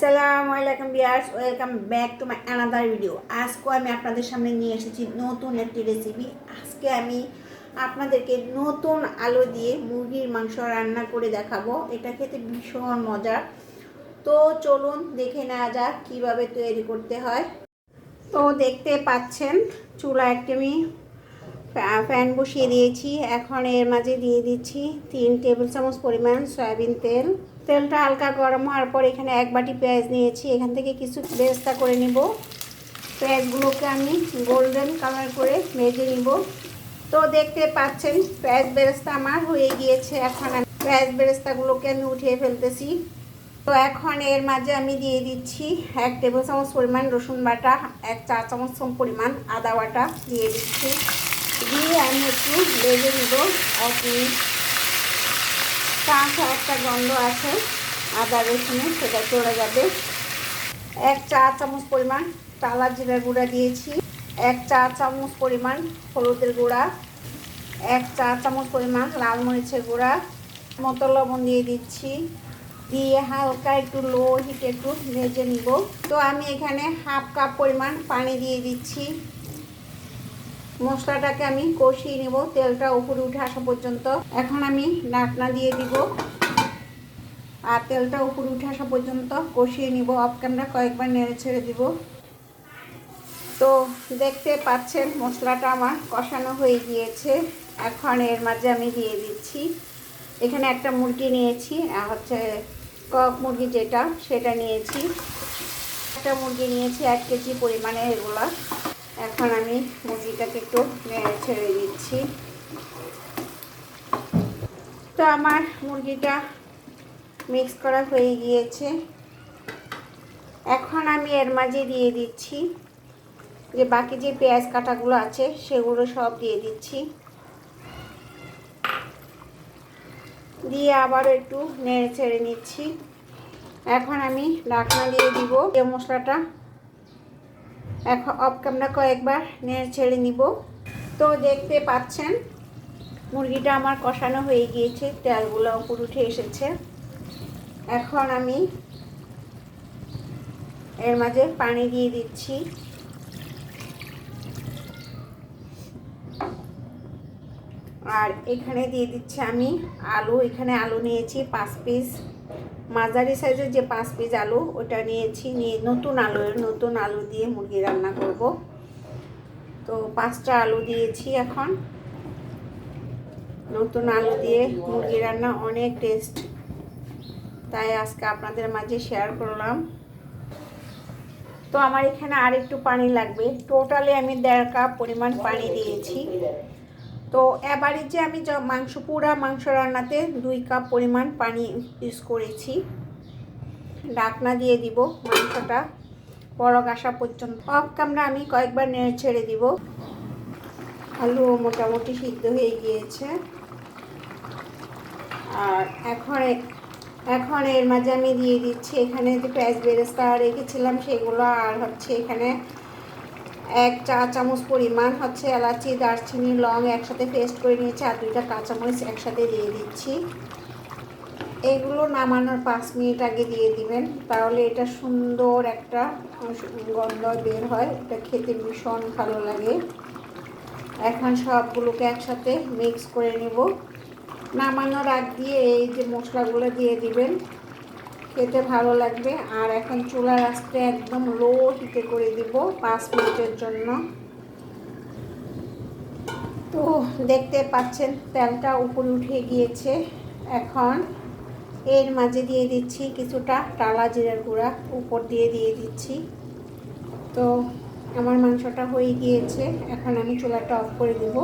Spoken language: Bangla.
আসসালামু আলাইকুম viewers welcome back to my another video আজকে আমি আপনাদের সামনে নিয়ে এসেছি নতুন একটি রেসিপি আজকে আমি আপনাদেরকে নতুন আলু দিয়ে মুরগির মাংস রান্না করে দেখাবো। এটা খেতে ভীষণ মজার তো চলুন দেখে নেওয়া যাক কীভাবে তৈরি করতে হয়। তো দেখতে পাচ্ছেন চুলা একটি আমি ফ্যান বসিয়ে দিয়েছি। এখন এর মাঝে দিয়ে দিচ্ছি তিন টেবিল চামচ পরিমাণ সয়াবিন তেল। তেলটা হালকা গরম হওয়ার পর এখানে এক বাটি পেঁয়াজ নিয়েছি। এখান থেকে কিছু বেরেস্তা করে নিব। পেঁয়াজগুলোকে আমি গোল্ডেন কালার করে ভেজে নিব। তো দেখতে পাচ্ছেন, পেঁয়াজ বেরেস্তা আমার হয়ে গিয়েছে। এখন আমি পেঁয়াজ বেরেস্তাগুলোকে আমি উঠিয়ে ফেলতেছি। তো এখন এর মাঝে আমি দিয়ে দিচ্ছি এক টেবিল চামচ পরিমাণ রসুন বাটা, এক চা চামচ পরিমাণ আদা বাটা দিয়ে দিচ্ছি। দিয়ে আমি একটু ভেজে নিব এক মিনিট। কাঁচা একটা গন্ধ আছে, আদা রসুনে, সেটা চলে যাবে। এক চা চামচ পরিমাণ টালা জিরা গুঁড়া দিয়েছি। এক চা চামচ পরিমাণ হলুদের গুঁড়া। এক চা চামচ পরিমাণ লাল মরিচের গুঁড়া। মতো লবণ দিয়ে দিচ্ছি। দিয়ে হালকা একটু লো হিটে একটু ভেজে নিব। তো আমি এখানে হাফ কাপ পরিমাণ পানি দিয়ে দিচ্ছি। মশলাটাকে আমি কষিয়ে নেব, তেলটা উপরে উঠে আসা পর্যন্ত। এখন আমি ঢাকনা দিয়ে দিব। আর তেলটা উপরে উঠে আসা পর্যন্ত কষিয়ে নিব। অফ ক্যামেরা কয়েকবার নেড়ে ছেড়ে দিব। তো দেখতে পাচ্ছেন, মশলাটা আমার কষানো হয়ে গিয়েছে। এখন এর মাঝে আমি দিয়ে দিচ্ছি। এখানে একটা মুরগি নিয়েছি হচ্ছে কক মুরগি যেটা, সেটা নিয়েছি। একটা মুরগি নিয়েছি এক কেজি পরিমাণে এগুলা। এখন আমি মুরগিটাকে একটু নেড়ে ছেড়ে দিচ্ছি। তো আমার মুরগিটা মিক্স করা হয়ে গিয়েছে। এখন আমি এর মাঝে দিয়ে দিচ্ছি যে বাকি যে পেঁয়াজ কাটাগুলো আছে, সেগুলো সব দিয়ে দিচ্ছি। দিয়ে আবার একটু নেড়ে ছেড়ে নিচ্ছি। এখন আমি ঢাকনা দিয়ে দিব। যে মশলাটা এখন ক্যামেরা কয়েকবার নেড়ে ছেড়ে নিব। তো দেখতে পাচ্ছেন, মুরগিটা আমার কষানো হয়ে গিয়েছে তেলগুলো উপর উঠে এসেছে। এখন আমি এর মাঝে পানি দিয়ে দিচ্ছি। আর এখানে দিয়ে দিচ্ছি আমি আলু, এখানে আলু নিয়েছি, পাঁচ পিস মাঝারি সাইজের যে পাঁচ পিস আলু, ওটা নিয়েছি, নিয়ে নতুন আলু নতুন আলু দিয়ে মুরগি রান্না করব। তো পাঁচটা আলু দিয়েছি এখন। নতুন আলু দিয়ে মুরগি রান্না অনেক টেস্ট। তাই আজকে আপনাদের মাঝে শেয়ার করলাম। তো আমার এখানে আর একটু পানি লাগবে। টোটালি আমি দেড় কাপ পরিমাণ পানি দিয়েছি। তো এবারে যে আমি মাংস, পুরা মাংস রান্নাতে দুই কাপ পরিমাণ পানি ইউজ করেছি। ডাকনা দিয়ে দিব মাংসটা বড় আসা পর্যন্ত। অফ ক্যামেরা আমি কয়েকবার নেড়ে ছেড়ে দিব। আলু মোটামুটি সিদ্ধ হয়ে গিয়েছে। আর এখন এখন এর মাঝে আমি দিয়ে দিচ্ছি এখানে যে পেঁয়াজ বেরেস্তা রেখেছিলাম, সেগুলো আর হচ্ছে এখানে এক চা চামচ পরিমাণ হচ্ছে এলাচি, দারচিনি, লং একসাথে পেস্ট করে নিয়েছি আর দুইটা কাঁচামরিচ একসাথে দিয়ে দিচ্ছি। এগুলো নামানোর পাঁচ মিনিট আগে দিয়ে দিবেন, তাহলে এটা সুন্দর একটা গন্ধ বের হয়, এটা খেতে ভীষণ ভালো লাগে। এখন সবগুলোকে একসাথে মিক্স করে নেব। নামানোর আগ দিয়ে এই যে মশলাগুলো দিয়ে দিবেন খেতে ভালো লাগবে। আর এখন চুলার আঁচটা একদম লো হিটে করে দিব পাঁচ মিনিটের জন্য। তো দেখতে পাচ্ছেন, তেলটা উপরে উঠে গিয়েছে। এখন এর মাঝে দিয়ে দিচ্ছি কিছুটা টালা জিরার গুঁড়া, উপর দিয়ে দিয়ে দিচ্ছি। তো আমার মাংসটা হয়ে গিয়েছে, এখন আমি চুলাটা অফ করে দেবো।